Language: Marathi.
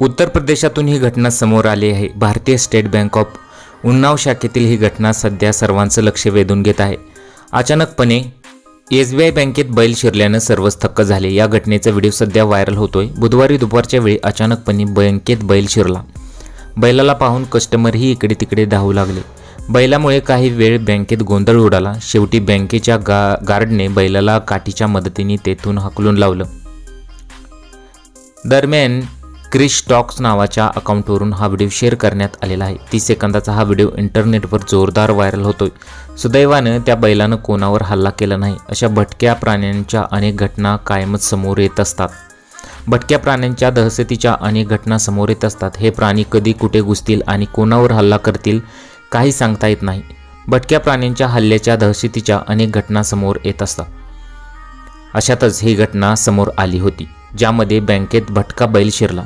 उत्तर प्रदेशातून ही घटना समोर आली आहे. भारतीय स्टेट बँक ऑफ उन्नाव शाखेतील ही घटना सध्या सर्वांचं लक्ष वेधून घेत आहे. अचानकपणे एस बी आय बँकेत बैल शिरल्यानं सर्वच थक्क झाले. या घटनेचा व्हिडिओ सध्या व्हायरल होतोय. बुधवारी दुपारच्या वेळी अचानकपणे बँकेत बैल शिरला. बैलाला पाहून कस्टमरही इकडे तिकडे धावू लागले. बैलामुळे काही वेळ बँकेत गोंधळ उडाला. शेवटी बँकेच्या गा गार्डने बैलाला काठीच्या मदतीने तेथून हकलून लावलं. दरम्यान क्रिश टॉक्स नावाच्या अकाउंटवरून हा व्हिडिओ शेअर करण्यात आलेला आहे. तीस सेकंदाचा हा व्हिडिओ इंटरनेटवर जोरदार व्हायरल होतोय. सुदैवानं त्या बैलानं कोणावर हल्ला केला नाही. अशा भटक्या प्राण्यांच्या अनेक घटना कायमच समोर येत असतात. भटक्या प्राण्यांच्या दहशतीच्या अनेक घटना समोर येत असतात. हे प्राणी कधी कुठे घुसतील आणि कोणावर हल्ला करतील काही सांगता येत नाही. भटक्या प्राण्यांच्या हल्ल्याच्या दहशतीच्या अनेक घटना समोर येत असतात. अशातच ही घटना समोर आली होती ज्यामध्ये बँकेत भटका बैल शिरला.